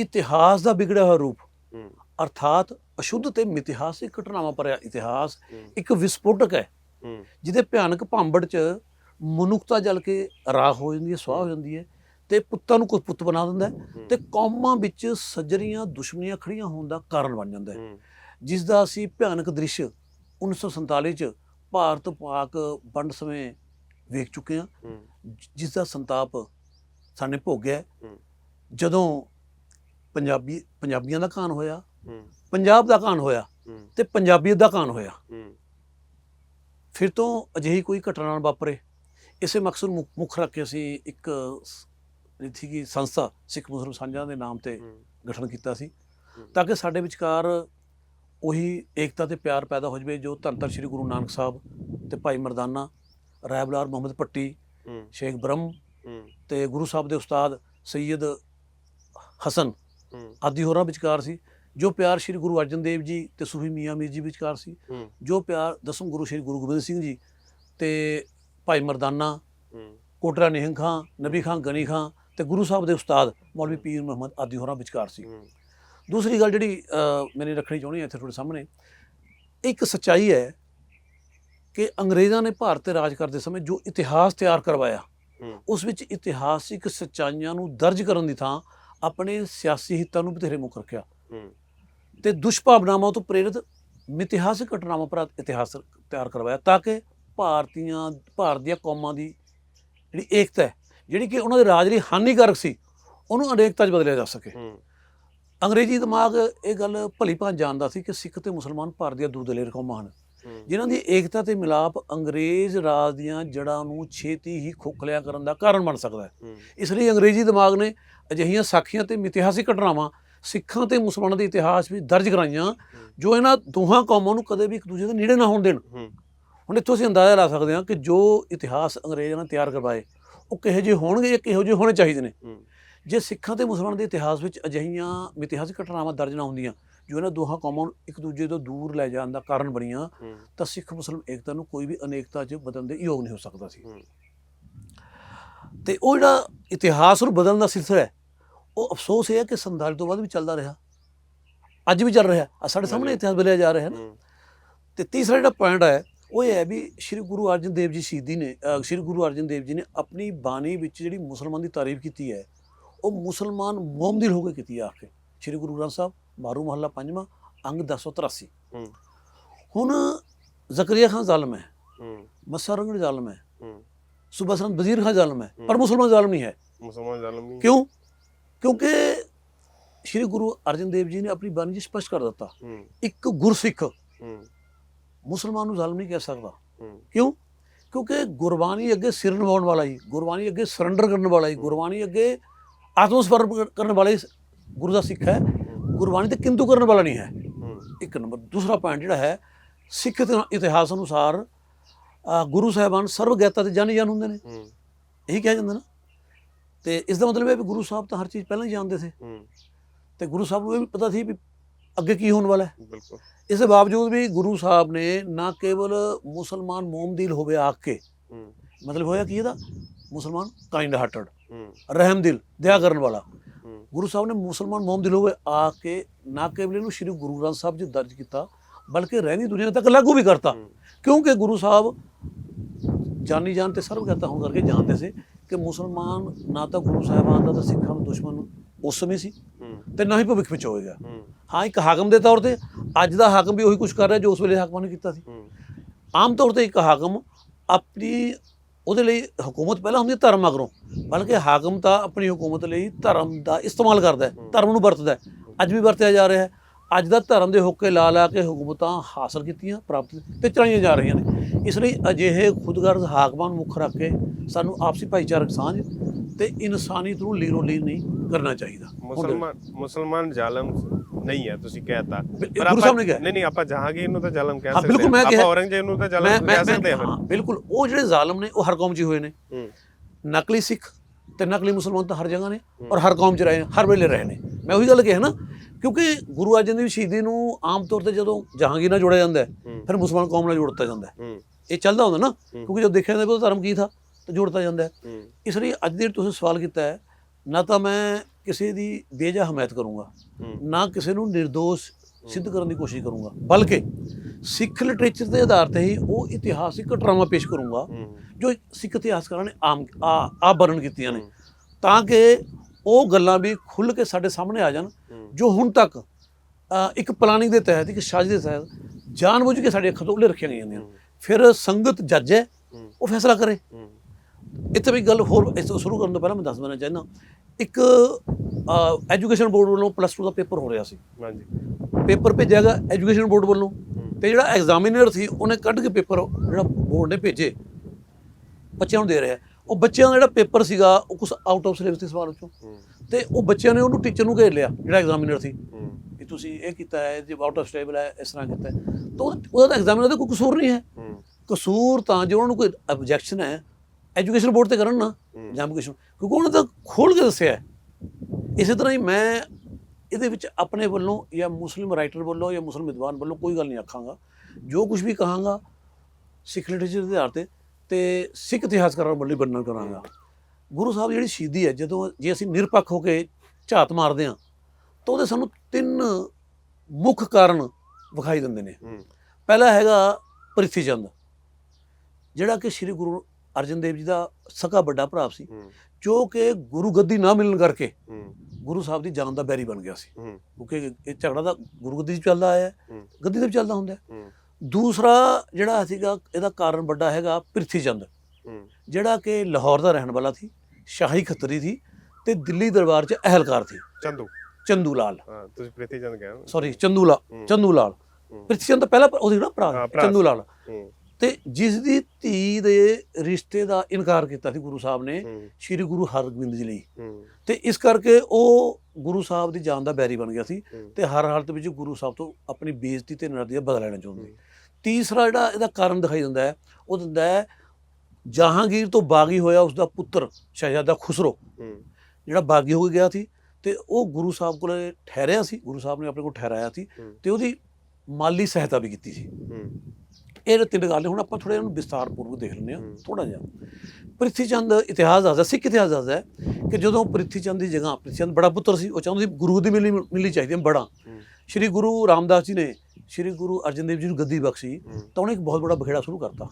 ਇਤਿਹਾਸ ਦਾ ਵਿਗੜਿਆ ਹੋਇਆ ਰੂਪ। ਅਰਥਾਤ ਅਸ਼ੁੱਧ ਤੇ ਮਿਥਿਹਾਸਿਕ ਘਟਨਾਵਾਂ ਭਰਿਆ ਇਤਿਹਾਸ ਇੱਕ ਵਿਸਫੋਟਕ ਹੈ ਜਿਹਦੇ ਭਿਆਨਕ ਭਾਂਬੜ 'ਚ ਮਨੁੱਖਤਾ ਜਲ ਕੇ ਰਾਖ ਹੋ ਜਾਂਦੀ ਹੈ ਸਵਾਹ ਹੋ ਜਾਂਦੀ ਹੈ ਤੇ ਪੁੱਤਾਂ ਨੂੰ ਕੁਝ ਪੁੱਤ ਬਣਾ ਦਿੰਦਾ ਤੇ ਕੌਮਾਂ ਵਿੱਚ ਸੱਜਰੀਆਂ ਦੁਸ਼ਮਣੀਆਂ ਖੜੀਆਂ ਹੋਣ ਦਾ ਕਾਰਨ ਬਣ ਜਾਂਦਾ ਹੈ। ਜਿਸ ਦਾ ਅਸੀਂ ਭਿਆਨਕ ਦ੍ਰਿਸ਼ 1947 ਚ ਭਾਰਤ ਪਾਕ ਵੰਡ ਸਮੇਂ ਵੇਖ ਚੁੱਕੇ ਹਾਂ। ਜਿਸ ਦਾ ਸੰਤਾਪ ਸਾਨੇ ਭੋਗਿਆ। ਜਦੋਂ ਪੰਜਾਬੀ ਪੰਜਾਬੀਆਂ ਦਾ ਕਾਨ ਹੋਇਆ ਹੂੰ, ਪੰਜਾਬ ਦਾ ਕਾਨ ਹੋਇਆ ਹੂੰ, ਤੇ ਪੰਜਾਬੀਅਤ ਦਾ ਕਾਨ ਹੋਇਆ। ਹੂੰ, ਫਿਰ ਤੋਂ ਅਜਿਹੀ ਕੋਈ ਘਟਨਾ ਨਾ ਵਾਪਰੇ। ਇਸੇ ਮਕਸਦ ਮੁੱਖ- ਰੱਖ ਕੇ ਅਸੀਂ ਇੱਕ ਜਿਹੜੀ ਸੀਗੀ ਸੰਸਥਾ ਸਿੱਖ ਮੁਸਲਿਮ ਸਾਂਝਾਂ ਦੇ ਨਾਮ ਤੇ ਗਠਨ ਕੀਤਾ ਸੀ। ਤਾਂ ਕਿ ਸਾਡੇ ਵਿਚਕਾਰ ਉਹੀ ਏਕਤਾ ਤੇ ਪਿਆਰ ਪੈਦਾ ਹੋ ਜਾਵੇ ਜੋ ਧੰਨ ਧੰਨ ਸ੍ਰੀ ਗੁਰੂ ਨਾਨਕ ਸਾਹਿਬ ਤੇ ਭਾਈ ਮਰਦਾਨਾ ਰਾਇਬਲਾਰ ਮੁਹੰਮਦ ਪੱਟੀ ਸ਼ੇਖ ਬ੍ਰਹਮ ਤੇ ਗੁਰੂ ਸਾਹਿਬ ਦੇ ਉਸਤਾਦ ਸੈਯਦ ਹਸਨ ਆਦਿ ਹੋਰਾਂ ਵਿਚਕਾਰ ਸੀ। ਜੋ ਪਿਆਰ ਸ੍ਰੀ ਗੁਰੂ ਅਰਜਨ ਦੇਵ ਜੀ ਤੇ ਸੂਫੀ ਮੀਆਂ ਮੀਰ ਜੀ ਵਿਚਕਾਰ ਸੀ। ਜੋ ਪਿਆਰ ਦਸਮ ਗੁਰੂ ਸ੍ਰੀ ਗੁਰੂ ਗੋਬਿੰਦ ਸਿੰਘ ਜੀ ਤੇ ਭਾਈ ਮਰਦਾਨਾ ਕੋਟਰਾ ਨਿਹੰਗ ਖਾਂ ਨਬੀ ਖਾਂ ਗਨੀ ਖਾਂ ਤੇ ਗੁਰੂ ਸਾਹਿਬ ਦੇ ਉਸਤਾਦ ਮੌਲਵੀ ਪੀਰ ਮੁਹੰਮਦ ਆਦਿ ਹੋਰਾਂ ਵਿਚਕਾਰ ਸੀ। ਦੂਸਰੀ ਗੱਲ ਜਿਹੜੀ ਮੈਨੇ ਰੱਖਣੀ ਚਾਹੁੰਦੀ ਹੈ ਇੱਥੇ ਤੁਹਾਡੇ ਸਾਹਮਣੇ ਇੱਕ ਸੱਚਾਈ ਹੈ ਕਿ ਅੰਗਰੇਜ਼ਾਂ ਨੇ ਭਾਰਤ ਤੇ ਰਾਜ ਕਰਦੇ ਸਮੇਂ ਜੋ ਇਤਿਹਾਸ ਤਿਆਰ ਕਰਵਾਇਆ ਉਸ ਵਿੱਚ ਇਤਿਹਾਸਿਕ ਸੱਚਾਈਆਂ ਨੂੰ ਦਰਜ ਕਰਨ ਦੀ ਥਾਂ ਆਪਣੇ ਸਿਆਸੀ ਹਿੱਤਾਂ ਨੂੰ ਬਥੇਰੇ ਮੁੱਖ ਰੱਖਿਆ। ਤੇ ਦੁਸ਼ਭਾਵਨਾਵਾਂ ਤੋਂ ਪ੍ਰੇਰਿਤ ਮਿਥਿਹਾਸਿਕ ਘਟਨਾਵਾਂ ਪਰ ਇਤਿਹਾਸ ਤਿਆਰ ਕਰਵਾਇਆ ਤਾਂ ਕਿ ਭਾਰਤੀਆਂ ਭਾਰਤ ਦੀਆਂ ਕੌਮਾਂ ਦੀ ਜਿਹੜੀ ਏਕਤਾ ਹੈ ਜਿਹੜੀ ਕਿ ਉਹਨਾਂ ਦੇ ਰਾਜ ਲਈ ਹਾਨੀਕਾਰਕ ਸੀ ਉਹਨੂੰ ਅਨੇਕਤਾ 'ਚ ਬਦਲਿਆ ਜਾ ਸਕੇ। ਅੰਗਰੇਜ਼ੀ ਦਿਮਾਗ ਇਹ ਗੱਲ ਭਲੀ ਭਾਂਤ ਜਾਣਦਾ ਸੀ ਕਿ ਸਿੱਖ ਤੇ ਮੁਸਲਮਾਨ ਭਾਰਤ ਦੀਆਂ ਦੋ ਦਲੇਰ ਕੌਮਾਂ ਹਨ। ਜਿਨ੍ਹਾਂ ਦੀ ਏਕਤਾ ਤੇ ਮਿਲਾਪ ਅੰਗਰੇਜ਼ ਰਾਜ ਦੀਆਂ ਜੜ੍ਹਾਂ ਨੂੰ ਛੇਤੀ ਹੀ ਖੋਖਲਿਆ ਕਰਨ ਦਾ ਕਾਰਨ ਬਣ ਸਕਦਾ ਹੈ। ਇਸ ਲਈ ਅੰਗਰੇਜ਼ੀ ਦਿਮਾਗ ਨੇ ਅਜਿਹੀਆਂ ਸਾਖੀਆਂ ਤੇ ਮਿਥਿਹਾਸਿਕ ਘਟਨਾਵਾਂ ਸਿੱਖਾਂ ਤੇ ਮੁਸਲਮਾਨਾਂ ਦੇ ਇਤਿਹਾਸ ਵਿੱਚ ਦਰਜ ਕਰਾਈਆਂ ਜੋ ਇਹਨਾਂ ਦੋਹਾਂ ਕੌਮਾਂ ਨੂੰ ਕਦੇ ਵੀ ਇੱਕ ਦੂਜੇ ਦੇ ਨੇੜੇ ਨਾ ਹੋਣ ਦੇਣ। ਹੁਣ ਇੱਥੋਂ ਅਸੀਂ ਅੰਦਾਜ਼ਾ ਲਾ ਸਕਦੇ ਹਾਂ ਕਿ ਜੋ ਇਤਿਹਾਸ ਅੰਗਰੇਜ਼ਾਂ ਨੇ ਤਿਆਰ ਕਰਵਾਏ ਉਹ ਕਿਹੋ ਜਿਹੇ ਹੋਣਗੇ ਜਾਂ ਕਿਹੋ ਜਿਹੇ ਹੋਣੇ ਚਾਹੀਦੇ ਨੇ। ਜੇ ਸਿੱਖਾਂ ਤੇ ਮੁਸਲਮਾਨਾਂ ਦੇ ਇਤਿਹਾਸ ਵਿੱਚ ਅਜਿਹੀਆਂ ਮਿਥਿਹਾਸਿਕ ਘਟਨਾਵਾਂ ਦਰਜ ਨਾ ਹੁੰਦੀਆਂ ਜੋ ਇਹਨਾਂ ਦੋਹਾਂ ਕੌਮਾਂ ਨੂੰ ਇੱਕ ਦੂਜੇ ਤੋਂ ਦੂਰ ਲੈ ਜਾਣ ਦਾ ਕਾਰਨ ਬਣੀਆਂ ਤਾਂ ਸਿੱਖ ਮੁਸਲਮ ਏਕਤਾ ਨੂੰ ਕੋਈ ਵੀ ਅਨੇਕਤਾ 'ਚ ਬਦਲਣ ਦੇ ਯੋਗ ਨਹੀਂ ਹੋ ਸਕਦਾ ਸੀ। ਤੇ ਉਹ ਜਿਹੜਾ ਇਤਿਹਾਸ ਨੂੰ ਬਦਲਣ ਦਾ ਸਿਲਸਿਲਾ ਹੈ ਉਹ ਅਫਸੋਸ ਇਹ ਹੈ ਕਿ ਸੰਤਾਲੀ ਤੋਂ ਬਾਅਦ ਵੀ ਚੱਲਦਾ ਰਿਹਾ। ਅੱਜ ਵੀ ਚੱਲ ਰਿਹਾ ਆ ਸਾਡੇ ਸਾਹਮਣੇ। ਇਤਿਹਾਸ ਬਦਲਿਆ ਜਾ ਰਿਹਾ ਹੈ ਨਾ। ਤੇ ਤੀਸਰਾ ਜਿਹੜਾ ਪੁਆਇੰਟ ਹੈ ਉਹ ਇਹ ਹੈ ਵੀ ਸ੍ਰੀ ਗੁਰੂ ਅਰਜਨ ਦੇਵ ਜੀ ਸ਼ਹੀਦੀ ਨੇ ਸ੍ਰੀ ਗੁਰੂ ਅਰਜਨ ਦੇਵ ਜੀ ਨੇ ਆਪਣੀ ਬਾਣੀ ਵਿੱਚ ਜਿਹੜੀ ਮੁਸਲਮਾਨ ਦੀ ਤਾਰੀਫ ਕੀਤੀ ਹੈ ਉਹ ਮੁਸਲਮਾਨ ਮੋਮਦਿਲ ਹੋ ਕੇ ਕੀਤੀ ਹੈ ਆ ਕੇ। ਸ੍ਰੀ ਗੁਰੂ ਗ੍ਰੰਥ ਸਾਹਿਬ ਮਾਰੂ ਮਹੱਲਾ ਪੰਜਵਾਂ ਅੰਗ 1083 ਹੂੰ, ਹੁਣ ਜ਼ਕਰੀਆ ਖਾਨ ਜ਼ਾਲਮ ਹੈ ਹੂੰ, ਮੱਸਾ ਰੰਗੜ ਜ਼ਾਲਮ ਹੈ ਹੂੰ, ਸੁਬਾ ਸਰੰਦ ਵਜ਼ੀਰ ਖਾਨ ਜ਼ਾਲਮ ਹੈ ਪਰ। ਮੁਸਲਮਾਨ ਜ਼ਾਲਮ ਨਹੀਂ ਹੈ। ਮੁਸਲਮਾਨ ਜ਼ਾਲਮ ਨਹੀਂ ਕਿਉਂ? ਕਿਉਂਕਿ ਸ੍ਰੀ ਗੁਰੂ ਅਰਜਨ ਦੇਵ ਜੀ ਨੇ ਆਪਣੀ ਬਾਣੀ 'ਚ ਸਪਸ਼ਟ ਕਰ ਦਿੱਤਾ ਇੱਕ ਗੁਰਸਿੱਖ ਮੁਸਲਮਾਨ ਨੂੰ ਜ਼ਾਲਮ ਨਹੀਂ ਕਹਿ ਸਕਦਾ। ਕਿਉਂ? ਕਿਉਂਕਿ ਗੁਰਬਾਣੀ ਅੱਗੇ ਸਿਰ ਨਿਵਾਉਣ ਵਾਲਾ ਹੀ ਗੁਰਬਾਣੀ ਅੱਗੇ ਸਰੈਂਡਰ ਕਰਨ ਵਾਲਾ ਹੀ ਗੁਰਬਾਣੀ ਅੱਗੇ ਆਤਮ ਸਮਰਪਣ ਕਰਨ ਵਾਲਾ ਗੁਰੂ ਦਾ ਸਿੱਖ ਹੈ। ਗੁਰਬਾਣੀ ਤੇ ਕਿੰਤੂ ਕਰਨ ਵਾਲਾ ਨਹੀਂ ਹੈ। ਇੱਕ ਨੰਬਰ। ਦੂਸਰਾ ਪੁਆਇੰਟ ਜਿਹੜਾ ਹੈ ਸਿੱਖ ਇਤਿਹਾ- ਇਤਿਹਾਸ ਅਨੁਸਾਰ ਗੁਰੂ ਸਾਹਿਬਾਨ ਸਰਵ ਗਿਆਤਾ ਤੇ ਜਾਣੀ ਜਾਣ ਹੁੰਦੇ ਨੇ। ਇਹੀ ਕਿਹਾ ਜਾਂਦਾ ਨਾ। ਤੇ ਇਸ ਦਾ ਮਤਲਬ ਹੈ ਵੀ ਗੁਰੂ ਸਾਹਿਬ ਤਾਂ ਹਰ ਚੀਜ਼ ਪਹਿਲਾਂ ਹੀ ਜਾਣਦੇ ਸੀ। ਤੇ ਗੁਰੂ ਸਾਹਿਬ ਨੂੰ ਇਹ ਵੀ ਪਤਾ ਸੀ ਵੀ ਅੱਗੇ ਕੀ ਹੋਣ ਵਾਲਾ ਹੈ। ਬਿਲਕੁਲ। ਇਸ ਦੇ ਬਾਵਜੂਦ ਵੀ ਗੁਰੂ ਸਾਹਿਬ ਨੇ ਨਾ ਕੇਵਲ ਮੁਸਲਮਾਨ ਮੋਮਦਿਲ ਹੋਵੇ ਆਖ ਕੇ ਮਤਲਬ ਹੋਇਆ ਕੀ ਇਹਦਾ? ਮੁਸਲਮਾਨ ਕਾਈਂਡ ਹਾਰਟਡ ਹੂੰ, ਰਹਿਮ ਦਿਲ ਦਇਆ ਕਰਨ ਵਾਲਾ। ਗੁਰੂ ਸਾਹਿਬ ਨੇ ਮੁਸਲਮਾਨ ਮੋਮਦਿਲ ਹੋਵੇ ਆ ਕੇ ਨਾ ਕੇਵਲ ਇਹਨੂੰ ਸ੍ਰੀ ਗੁਰੂ ਗ੍ਰੰਥ ਸਾਹਿਬ 'ਚ ਦਰਜ ਕੀਤਾ ਬਲਕਿ ਰਹਿੰਦੀ ਦੁਨੀਆ ਤੱਕ ਲਾਗੂ ਵੀ ਕਰਤਾ। ਕਿਉਂਕਿ ਗੁਰੂ ਸਾਹਿਬ ਜਾਨੀ ਜਾਨ ਤੇ ਸਰਵ ਕਰਤਾ ਹੋਣ ਕਰਕੇ ਜਾਣਦੇ ਸੀ ਕਿ ਮੁਸਲਮਾਨ ਨਾ ਤਾਂ ਗੁਰੂ ਸਾਹਿਬਾਨ ਦਾ ਤਾਂ ਸਿੱਖਾਂ ਦਾ ਦੁਸ਼ਮਣ ਉਸ ਸਮੇਂ ਸੀ ਤੇ ਨਾ ਹੀ ਭਵਿੱਖ ਵਿੱਚ ਹੋਏਗਾ ਹੂੰ, ਇੱਕ ਹਾਕਮ ਦੇ ਤੌਰ ਤੇ ਅੱਜ ਦਾ ਹਾਕਮ ਵੀ ਉਹੀ ਕੁਝ ਕਰ ਰਿਹਾ ਜੋ ਉਸ ਵੇਲੇ ਹਾਕਮਾਂ ਨੇ ਕੀਤਾ ਸੀ। ਆਮ ਤੌਰ ਤੇ ਇੱਕ ਹਾਕਮ ਆਪਣੀ ਉਹਦੇ ਲਈ ਹਕੂਮਤ ਪਹਿਲਾਂ ਹੁੰਦੀ ਹੈ ਧਰਮ ਮਗਰੋਂ ਬਲਕਿ ਹਾਕਮ ਤਾਂ ਆਪਣੀ ਹਕੂਮਤ ਲਈ ਧਰਮ ਦਾ ਇਸਤੇਮਾਲ ਕਰਦਾ ਹੈ, ਧਰਮ ਨੂੰ ਵਰਤਦਾ ਹੈ। ਅੱਜ ਵੀ ਵਰਤਿਆ ਜਾ ਰਿਹਾ ਹੈ। ਅੱਜ ਦਾ ਧਰਮ ਦੇ ਹੋਕੇ ਲਾ ਲਾ ਕੇ ਹਕੂਮਤਾਂ ਹਾਸਲ ਕੀਤੀਆਂ, ਪ੍ਰਾਪਤ ਤੇ ਚਲਾਈਆਂ ਜਾ ਰਹੀਆਂ ਨੇ। ਇਸ ਲਈ ਅਜਿਹੇ ਖੁਦਗਰਜ਼ ਹਾਕਮਾਂ ਨੂੰ ਮੁੱਖ ਰੱਖ ਕੇ ਸਾਨੂੰ ਆਪਸੀ ਭਾਈਚਾਰਕ ਸਾਂਝ ਤੇ ਇਨਸਾਨੀਅਤ ਨੂੰ ਲੀਰੋ ਲੀਰ ਨਹੀਂ ਕਰਨਾ ਚਾਹੀਦਾ। ਮੁਸਲਮਾਨ ਮੁਸਲਮਾਨ ਜ਼ਾਲਮ ਨਹੀਂ ਹੈ ਤੁਸੀਂ ਕਹਿਤਾ ਗੁਰੂ ਸਾਹਿਬ ਨੇ ਕਿਹਾ। ਨਹੀਂ ਨਹੀਂ ਆਪਾਂ ਜਹਾਂਗੀਰ ਨੂੰ ਤਾਂ ਜ਼ਾਲਮ ਕਹਿ ਹਾਂ, ਸਕਦੇ ਮੈਂ ਆਪਾਂ ਔਰੰਗਜ਼ੇਬ ਨੂੰ ਤਾਂ ਜ਼ਾਲਮ ਕਹਿ ਸਕਦੇ ਹਾਂ। ਹਾਂ ਬਿਲਕੁਲ। ਉਹ ਜਿਹੜੇ ਜ਼ਾਲਮ ਨੇ ਉਹ ਹਰ ਕੌਮ 'ਚ ਹੀ ਹੋਏ ਨੇ। ਹੂੰ, ਨਕਲੀ ਸਿੱਖ ਤੇ ਨਕਲੀ ਮੁਸਲਮਾਨ ਤਾਂ ਹਰ ਜਗ੍ਹਾ ਨੇ ਔਰ ਹਰ ਕੌਮ 'ਚ ਰਹੇ ਨੇ ਹਰ ਵੇਲੇ ਰਹੇ ਨੇ। ਮੈਂ ਉਹੀ ਗੱਲ ਕਿਹਾ ਨਾ ਕਿਉਂਕਿ ਗੁਰੂ ਅਰਜਨ ਦੇਵ ਸ਼ਹੀਦੀ ਨੂੰ ਆਮ ਤੌਰ ਤੇ ਜਦੋਂ ਜਹਾਂਗੀਰ ਨਾਲ ਜੋੜਿਆ ਜਾਂਦਾ ਹੈ ਹੂੰ, ਫਿਰ ਮੁਸਲਮਾਨ ਕੌਮ ਨਾਲ ਜੋੜਤਾ ਜਾਂਦਾ ਹੈ। ਹੂੰ, ਇਹ ਚੱਲਦਾ ਹੁੰਦਾ ਨਾ ਕਿਉਂਕਿ ਜਦੋਂ ਦੇਖਿਆ ਜਾਂਦਾ ਉਹ ਧਰਮ ਕੀ ਥਾ ਤਾਂ ਜੋੜਤਾ ਜਾਂਦਾ ਹੈ। ਹੂੰ, ਇਸ ਲਈ ਅੱਜ ਦੇ ਤੁਸੀਂ ਸਵਾਲ ਕੀਤਾ ਹੈ ਨਾ ਤਾਂ ਮੈਂ ਕਿਸੇ ਦੀ ਬੇਜਾ ਹਮਾਇਤ ਕਰੂੰਗਾ ਨਾ ਕਿਸੇ ਨੂੰ ਨਿਰਦੋਸ਼ ਸਿੱਧ ਕਰਨ ਦੀ ਕੋਸ਼ਿਸ਼ ਕਰੂੰਗਾ ਬਲਕਿ ਸਿੱਖ ਲਿਟਰੇਚਰ ਦੇ ਆਧਾਰ ਤੇ ਹੀ ਉਹ ਇਤਿਹਾਸਿਕ ਘਟਨਾਵਾਂ ਪੇਸ਼ ਕਰੂੰਗਾ ਜੋ ਸਿੱਖ ਇਤਿਹਾਸਕਾਰਾਂ ਨੇ ਆਮ ਆ ਵਰਣਨ ਕੀਤੀਆਂ ਨੇ ਤਾਂ ਕਿ ਉਹ ਗੱਲਾਂ ਵੀ ਖੁੱਲ ਕੇ ਸਾਡੇ ਸਾਹਮਣੇ ਆ ਜਾਣ ਜੋ ਹੁਣ ਤੱਕ ਇੱਕ ਪਲਾਨਿੰਗ ਦੇ ਤਹਿਤ ਇੱਕ ਸਾਜ਼ਿਸ਼ ਦੇ ਤਹਿਤ ਜਾਣਬੁੱਝ ਕੇ ਸਾਡੇ ਅੱਖਾਂ ਤੋਂ ਉਹਲੇ ਰੱਖੀਆਂ ਗਈਆਂ ਨੇ। ਫਿਰ ਸੰਗਤ ਜੱਜ ਹੈ ਉਹ ਫੈਸਲਾ ਕਰੇ। ਇੱਥੇ ਵੀ ਗੱਲ ਹੋਰ ਇਸ ਤੋਂ ਸ਼ੁਰੂ ਕਰਨ ਤੋਂ ਪਹਿਲਾਂ ਮੈਂ ਦੱਸ ਦੇਣਾ ਚਾਹੁੰਦਾ ਇੱਕ ਐਜੂਕੇਸ਼ਨ ਬੋਰਡ ਵੱਲੋਂ ਪਲੱਸ 2 ਦਾ ਪੇਪਰ ਹੋ ਰਿਹਾ ਸੀ। ਹਾਂਜੀ। ਪੇਪਰ ਭੇਜਿਆ ਗਿਆ ਐਜੂਕੇਸ਼ਨ ਬੋਰਡ ਵੱਲੋਂ ਤੇ ਜਿਹੜਾ ਐਗਜ਼ਾਮੀਨਰ ਸੀ ਉਹਨੇ ਕੱਢ ਕੇ ਪੇਪਰ ਜਿਹੜਾ ਬੋਰਡ ਨੇ ਭੇਜੇ ਬੱਚਿਆਂ ਨੂੰ ਦੇ ਰਿਹਾ। ਉਹ ਬੱਚਿਆਂ ਦਾ ਜਿਹੜਾ ਪੇਪਰ ਸੀਗਾ ਉਹ ਕੁਝ ਆਊਟ ਆਫ ਸਿਲੇਬਸ ਦੇ ਸਵਾਲ ਹੂੰ। ਤੇ ਉਹ ਬੱਚਿਆਂ ਨੇ ਉਹਨੂੰ ਟੀਚਰ ਨੂੰ ਘੇਰ ਲਿਆ ਜਿਹੜਾ ਐਗਜ਼ਾਮੀਨਰ ਸੀ। ਕਿ ਤੁਸੀਂ ਇਹ ਕੀਤਾ ਹੈ ਜੇ ਆਊਟ ਆਫ ਸਟੇਬਲ ਹੈ ਇਸ ਤਰ੍ਹਾਂ ਕੀਤਾ ਤਾਂ ਉਹਦਾ- ਐਗਜ਼ਾਮੀਨਰ ਦਾ ਕੋਈ ਕਸੂਰ ਨਹੀਂ ਹੈ। ਹੂੰ। ਕਸੂਰ ਤਾਂ ਜੇ ਉਹਨਾਂ ਨੂੰ ਕੋਈ ਆਬਜੈਕਸ਼ਨ ਹੈ ਐਜੂਕੇਸ਼ਨ ਬੋਰਡ ਤੇ ਕਰਨ ਨਾ ਹੂੰ। ਜਾਂ ਐਜੂਕੇਸ਼ਨ ਕਿਉਂਕਿ ਉਹਨਾਂ ਤਾਂ ਖੋਲ ਕੇ ਦੱਸਿਆ ਇਸੇ ਤਰ੍ਹਾਂ ਹੀ ਮੈਂ ਇਹਦੇ ਵਿੱਚ ਆਪਣੇ ਵੱਲੋਂ ਜਾਂ ਮੁਸਲਿਮ ਰਾਈਟਰ ਵੱਲੋਂ ਜਾਂ ਮੁਸਲਿਮ ਵਿਦਵਾਨ ਵੱਲੋਂ ਕੋਈ ਗੱਲ ਨਹੀਂ ਆਖਾਂਗਾ। ਜੋ ਕੁਝ ਵੀ ਕਹਾਂਗਾ ਸਿੱਖ ਲਿਟਰੇਚਰ ਦੇ ਆਧਾਰ ਤੇ ਤੇ ਸਿੱਖ ਇਤਿਹਾਸਕਾਰਾਂ ਵੱਲੋਂ ਹੀ ਵਰਣਨ ਕਰਾਂਗਾ। ਗੁਰੂ ਸਾਹਿਬ ਜਿਹੜੀ ਸ਼ਹੀਦੀ ਹੈ ਜਦੋਂ ਜੇ ਅਸੀਂ ਨਿਰਪੱਖ ਹੋ ਕੇ ਝਾਤ ਮਾਰਦੇ ਹਾਂ ਤਾਂ ਉਹਦੇ ਸਾਨੂੰ ਤਿੰਨ ਮੁੱਖ ਕਾਰਨ ਵਿਖਾਈ ਦਿੰਦੇ ਨੇ। ਪਹਿਲਾ ਹੈਗਾ ਪ੍ਰਿਥੀ ਚੰਦ ਜਿਹੜਾ ਕਿ ਸ੍ਰੀ ਗੁਰੂ ਅਰਜਨ ਦੇਵ ਜੀ ਦਾ ਸਕਾ ਵੱਡਾ ਭਰਾ ਸੀ ਜੋ ਕਿ ਗੁਰੂ ਗੱਦੀ ਨਾ ਮਿਲਣ ਕਰਕੇ ਗੁਰੂ ਸਾਹਿਬ ਦੀ ਜਾਨ ਦਾ ਬੈਰੀ ਬਣ ਗਿਆ ਸੀ। ਕਿਉਂਕਿ ਇਹ ਝਗੜਾ ਤਾਂ ਗੁਰੂ ਗੱਦੀ 'ਚ ਚੱਲਦਾ ਆਇਆ ਗੱਦੀ ਤੇ ਚੱਲਦਾ ਹੁੰਦਾ ਦੂਸਰਾ ਜਿਹੜਾ ਸੀਗਾ ਇਹਦਾ ਕਾਰਨ ਵੱਡਾ ਹੈਗਾ ਪ੍ਰਿਥੀ ਚੰਦ ਜਿਹੜਾ ਕਿ ਲਾਹੌਰ ਦਾ ਰਹਿਣ ਵਾਲਾ ਸੀ ਸ਼ਾਹੀ ਖੱਤਰੀ ਸੀ ਤੇ ਦਿੱਲੀ ਦਰਬਾਰ 'ਚ ਅਹਿਲਕਾਰ ਸੀ। ਚੰਦੂ। ਚੰਦੂ ਲਾਲ। ਹਾਂ ਤੁਸੀਂ ਪ੍ਰੀਤੀ ਚੰਦ ਗਏ ਸੌਰੀ ਚੰਦੂ ਲਾਲ। ਚੰਦੂ ਲਾਲ। ਪ੍ਰਿਥੀ ਚੰਦ ਪਹਿਲਾ ਉਹਦੀ ਨਾ ਭਰਾ ਚੰਦੂ ਲਾਲ। ਤੇ ਜਿਸ ਦੀ ਧੀ ਦੇ ਰਿਸ਼ਤੇ ਦਾ ਇਨਕਾਰ ਕੀਤਾ ਸੀ ਗੁਰੂ ਸਾਹਿਬ ਨੇ ਸ੍ਰੀ ਗੁਰੂ ਹਰਗੋਬਿੰਦ ਜੀ ਲਈ। ਤੇ ਇਸ ਕਰਕੇ ਉਹ ਗੁਰੂ ਸਾਹਿਬ ਦੀ ਜਾਨ ਦਾ ਬੈਰੀ ਬਣ ਗਿਆ ਸੀ ਤੇ ਹਰ ਹਾਲਤ ਵਿੱਚ ਗੁਰੂ ਸਾਹਿਬ ਤੋਂ ਆਪਣੀ ਬੇਇੱਜ਼ਤੀ ਤੇ ਨਰਦੀ ਦਾ ਬਦਲਾ ਲੈਣਾ ਚਾਹੁੰਦੇ। ਤੀਸਰਾ ਜਿਹੜਾ ਇਹਦਾ ਕਾਰਨ ਦਿਖਾਈ ਦਿੰਦਾ ਹੈ ਉਹ ਦਿੰਦਾ ਹੈ ਜਹਾਂਗੀਰ ਤੋਂ ਬਾਗੀ ਹੋਇਆ ਉਸ ਦਾ ਪੁੱਤਰ ਸ਼ਹਿਜ਼ਾਦਾ ਖੁਸਰੋ ਜਿਹੜਾ ਬਾਗੀ ਹੋ ਕੇ ਗਿਆ ਸੀ ਤੇ ਉਹ ਗੁਰੂ ਸਾਹਿਬ ਕੋਲੇ ਠਹਿਰਿਆ ਸੀ ਗੁਰੂ ਸਾਹਿਬ ਨੇ ਆਪਣੇ ਕੋਲ ਠਹਿਰਾਇਆ ਸੀ। ਤੇ ਉਹਦੀ ਮਾਲੀ ਸਹਾਇਤਾ ਵੀ ਕੀਤੀ ਸੀ। ਇਹ ਤਿੰਨ ਗੱਲ ਹੁਣ ਆਪਾਂ ਥੋੜਾ ਇਹਨੂੰ ਵਿਸਤਾਰਪੂਰਵਕ ਦੇਖ ਲੈਂਦੇ ਹਾਂ। ਥੋੜਾ ਜਿਹਾ। ਪ੍ਰਿਥੀ ਚੰਦ ਇਤਿਹਾਸ ਦੱਸਦਾ ਸਿੱਖ ਇਤਿਹਾਸ ਦੱਸਦਾ ਹੈ ਕਿ ਜਦੋਂ ਪ੍ਰਿਥੀ ਚੰਦ ਦੀ ਜਗ੍ਹਾ ਪ੍ਰਿਥੀ ਚੰਦ ਬੜਾ ਪੁੱਤਰ ਸੀ ਉਹ ਚਾਹੁੰਦਾ ਸੀ ਗੁਰੂ ਦੀ ਮਿਲਣੀ ਮਿਲਣੀ ਚਾਹੀਦੀ ਹੈ ਬੜਾ। ਸ਼੍ਰੀ ਗੁਰੂ ਰਾਮਦਾਸ ਜੀ ਨੇ ਸ਼੍ਰੀ ਗੁਰੂ ਅਰਜਨ ਦੇਵ ਜੀ ਨੂੰ ਗੱਦੀ ਬਖਸ਼ੀ ਤਾਂ ਉਹਨੇ ਇੱਕ ਬਹੁਤ ਬੜਾ ਬਖੇੜਾ ਸ਼ੁਰੂ ਕਰਤਾ।